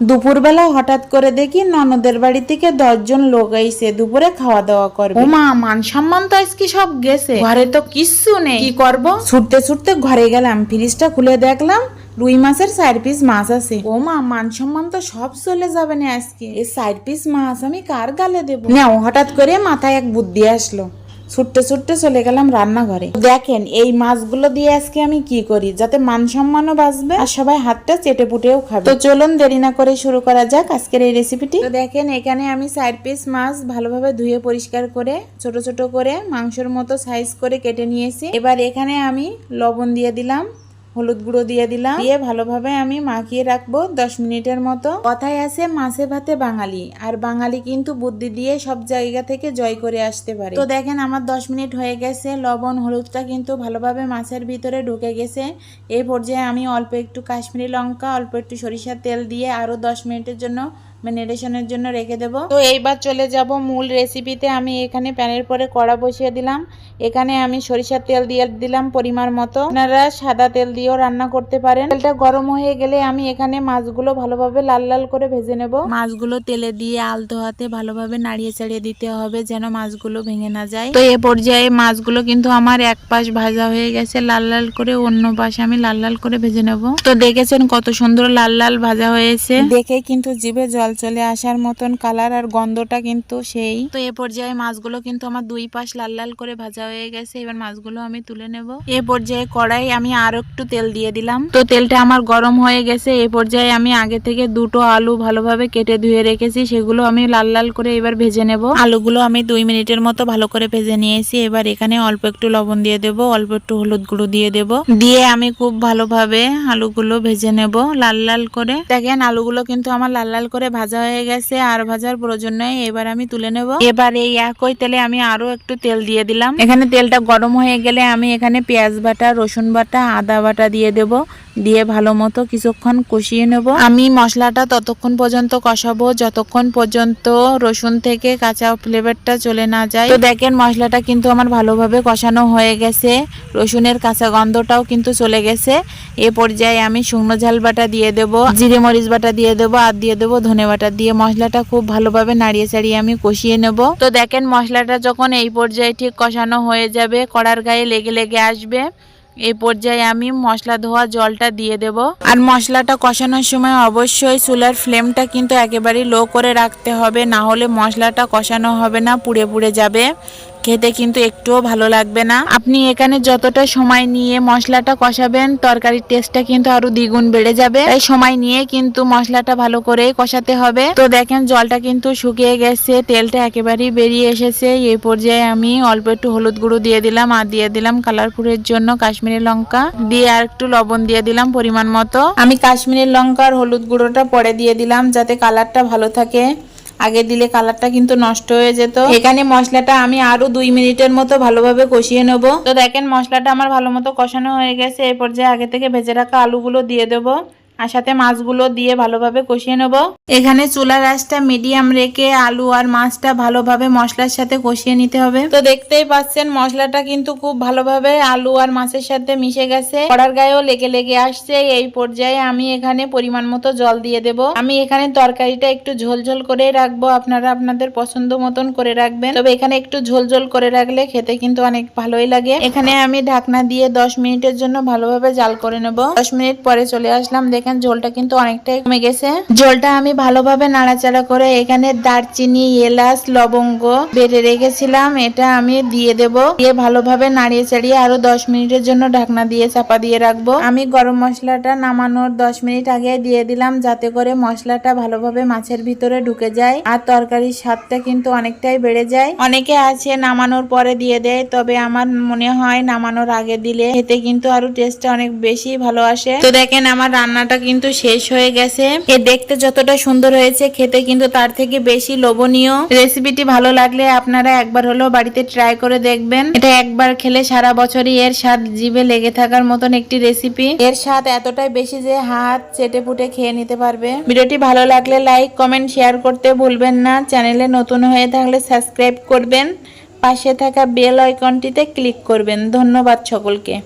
দুপুরবেলা হঠাৎ করে দেখি ননদের বাড়ি থেকে দশজন লোক আইছে দুপুরে খাওয়া দাওয়া করবে ওমা মান সম্মান তো আজকে সব গেছে। ঘরে তো কিচ্ছু নেই। কি করব? ছুটতে ছুটতে ঘরে গেলাম ফ্রিজটা খুলে দেখলাম রুই মাছের চার পিস মাছ আছে। ও মা মান সম্মান তো সব চলে যাবে না আজকে। এই চার পিস মাছ আমি কার গালে দেবো? নাও হঠাৎ করে মাথায় এক বুদ্ধি আসলো। ছুটতে ছুটতে চলে গেলাম রান্নাঘরে। দেখেন, এই মাছগুলো দিয়ে আজকে আমি কি করি? যাতে মান সম্মানও বাঁচবে আর সবাই হাতটা চেটে পুটেও খাবে। তো চলুন দেরি না করে শুরু করা যাক আজকের এই রেসিপিটি তো দেখেন, এখানে আমি চার পিস মাছ ভালোভাবে ধুয়ে পরিষ্কার করে, ছোট ছোট করে মাংসের মতো সাইজ করে কেটে নিয়েছি। এবার এখানে আমি লবণ দিয়ে দিলাম। হলুদ গুঁড়ো দিয়ে দিলাম। দিয়ে ভালোভাবে আমি মাখিয়ে রাখব দশ মিনিটের মতো। কথায় আছে, মাছে ভাতে বাঙালি। আর বাঙালি কিন্তু বুদ্ধি দিয়ে সব জায়গা থেকে জয় করে আসতে পারে। তো দেখেন, আমার দশ মিনিট হয়ে গেছে। লবণ, হলুদটা কিন্তু ভালোভাবে মাছের ভিতরে ঢুকে গেছে। এই পর্যায়ে আমি অল্প একটু কাশ্মীরি লঙ্কা, অল্প একটু সরিষার তেল দিয়ে আরও দশ মিনিটের জন্য ম্যারিনেশনের জন্য রেখে দেব। তো এইবার চলে যাব মূল রেসিপিতে আমি এখানে প্যানের পরে কড়া বসিয়ে দিলাম। এখানে আমি সরিষার তেল দিয়ে দিলাম পরিমাণ মতো। আপনারা সাদা তেল দিয়েও রান্না করতে পারেন। তেলটা গরম হয়ে গেলে আমি এখানে মাছগুলো ভালোভাবে লাল লাল করে ভেজে নেব। মাছগুলো তেলে দিয়ে আলতো হাতে ভালোভাবে নাড়িয়ে চাড়িয়ে দিতে হবে যেন মাছগুলো ভেঙে না যায়। তো এ পর্যায়ে মাছগুলো কিন্তু আমার এক পাশ ভাজা হয়ে গেছে। লাল লাল করে অন্য পাশে আমি লাল লাল করে ভেজে নেব। তো দেখেছেন কত সুন্দর লাল লাল ভাজা হয়েছে। দেখে কিন্তু জিভে জল চলে আসার মতন কালার আর গন্ধটা কিন্তু সেই। তো এ পর্যায়ে মাছগুলো কিন্তু আমার দুই পাশ লাল লাল করে ভাজা হয়ে গেছে, এবার মাছগুলো আমি তুলে নেব। এ পর্যায়ে কড়াই আমি আরও একটু তেল দিয়ে দিলাম। তো তেলটা আমার গরম হয়ে গেছে, এ পর্যায়ে আমি আগে থেকে দুটো আলু ভালোভাবে কেটে ধুয়ে রেখেছি, সেগুলো আমি লাল লাল করে এবার ভেজে নেব। আলুগুলো আমি দুই মিনিটের মতো ভালো করে ভেজে নিয়েছি, এবার এখানে অল্প একটু লবণ দিয়ে দেব, অল্প একটু হলুদ গুঁড়ো দিয়ে দেব। দিয়ে আমি খুব ভালোভাবে আলুগুলো ভেজে নেব লাল লাল করে। দেখেন আলুগুলো কিন্তু আমার লাল লাল করে ভাজা হয়ে গেছে আর ভাজার প্রয়োজন নেই এবার আমি তুলে নেব। এবার এই একই তেলে আমি আরও একটু তেল দিয়ে দিলাম। এখানে তেলটা গরম হয়ে গেলে আমি এখানে পেঁয়াজ বাটা রসুন বাটা আদা বাটা দিয়ে দেব। দিয়ে ভালো মতো কিছুক্ষণ কষিয়ে নেব। আমি মশলাটা ততক্ষণ পর্যন্ত কষাবো। যতক্ষণ পর্যন্ত রসুন থেকে কাঁচা ফ্লেভারটা চলে না যায়। তো দেখেন মশলাটা কিন্তু আমার ভালোভাবে কষানো হয়ে গেছে। রসুনের কাঁচা গন্ধটাও কিন্তু চলে গেছে। এ পর্যায়ে আমি শুকনো ঝাল বাটা দিয়ে দেব জিরে মরিচ বাটা দিয়ে দেব আর দিয়ে দেব ধনে বাটা দিয়ে মশলাটা খুব ভালোভাবে নাড়িয়ে চাড়িয়ে আমি কষিয়ে নেব। তো দেখেন মশলাটা যখন এই পর্যায়ে ঠিক কষানো হয়ে যাবে, কড়ার গায়ে লেগে লেগে আসবে, এই পর্যায়ে আমি মশলা ধোয়া জলটা দিয়ে দেব। আর মশলাটা কষানোর সময় অবশ্যই চুলার ফ্লেমটা কিন্তু একেবারেই লো করে রাখতে হবে, না হলে মশলাটা কষানো হবে না, পুড়ে পুড়ে যাবে। খেতে কিন্তু একটুও ভালো লাগবে না। আপনি এখানে যতটা সময় নিয়ে মশলাটা কষাবেন, তরকারির টেস্টটা কিন্তু আরও দ্বিগুণ বেড়ে যাবে। তাই সময় নিয়ে কিন্তু মশলাটা ভালো করে কষাতে হবে। তো দেখেন, জলটা কিন্তু শুকিয়ে গেছে, তেলটা একেবারেই বেরিয়ে এসেছে। এই পর্যায়ে আমি অল্প একটু হলুদ গুঁড়ো দিয়ে দিলাম আর দিয়ে দিলাম কালারফুলের জন্য কাশ্মীরি লঙ্কা। দিয়ে আর একটু লবণ দিয়ে দিলাম পরিমাণ মতো। আমি কাশ্মীরি লঙ্কা আর হলুদ গুঁড়োটা পরে দিয়ে দিলাম যাতে কালারটা ভালো থাকে। আগে দিলে কালারটা কিন্তু নষ্ট হয়ে যেত। এখানে মশলাটা আমি আরও দুই মিনিটের মতো ভালোভাবে কষিয়ে নেব। তো দেখেন মশলাটা আমার ভালো মতো কষানো হয়ে গেছে। এই পর্যায়ে আগে থেকে ভেজে রাখা আলুগুলো দিয়ে দেবো। আর সাথে মাছগুলো দিয়ে ভালোভাবে কষিয়ে নেব। এখানে চুলার আঁচটা মিডিয়াম রেখে আলু আর মাছটা ভালোভাবে মশলার সাথে কষিয়ে নিতে হবে। তো দেখতেই পাচ্ছেন, মশলাটা কিন্তু খুব ভালোভাবে আলু আর মাছের সাথে মিশে গেছে। কড়ার গায়েও লেগে লেগে আসছে। এই পর্যায়ে আমি এখানে পরিমাণ মতো জল দিয়ে দেব। আমি এখানে তরকারিটা একটু ঝোল ঝোল করে রাখব। আপনারা আপনাদের পছন্দ মতন করে রাখবেন। তবে এখানে একটু ঝোল ঝোল করে রাখলে খেতে কিন্তু অনেক ভালোই লাগে। এখানে আমি ঢাকনা দিয়ে দশ মিনিটের জন্য ভালোভাবে জাল করে নেব। দশ মিনিট পরে চলে আসলাম। দেখেন ঝোলটা কিন্তু অনেকটাই কমে গেছে। ঝোলটা আমি ভালোভাবে নাড়াচাড়া করে এখানে দারচিনি, এলাচ, লবঙ্গ বেড়ে রেখেছিলাম। এটা আমি দিয়ে দেব। দিয়ে ভালোভাবে নাড়িয়ে চাড়িয়ে আরও দশ মিনিটের জন্য ঢাকনা দিয়ে চাপা দিয়ে রাখব। আমি গরম মশলাটা নামানোর দশ মিনিট আগে দিয়ে দিলাম যাতে করে মশলাটা ভালোভাবে মাছের ভিতরে ঢুকে যায় আর তরকারির স্বাদটা কিন্তু অনেকটাই বেড়ে যায়। অনেকে আছে নামানোর পরে দিয়ে দেয়, তবে আমার মনে হয় নামানোর আগে দিলে খেতে কিন্তু আরও টেস্টটা অনেক বেশি ভালো আসে। তো দেখেন আমার রান্নাটা কিন্তু শেষ হয়ে গেছে। এ দেখতে যতটা সুন্দর হয়েছে, খেতে কিন্তু তার থেকে বেশি লোভনীয়। রেসিপিটি ভালো লাগলে আপনারা একবার হলেও বাড়িতে ট্রাই করে দেখবেন। এটা একবার খেলে সারা বছরই এর স্বাদ জিভে লেগে থাকার মতন একটি রেসিপি এর স্বাদ এতটাই বেশি যে হাত চেটে পুটে খেয়ে নিতে পারবে। ভিডিওটি ভালো লাগলে লাইক কমেন্ট শেয়ার করতে ভুলবেন না। চ্যানেলে নতুন হয়ে থাকলে সাবস্ক্রাইব করবেন। পাশে থাকা বেল আইকনটিতে ক্লিক করবেন। ধন্যবাদ সকলকে।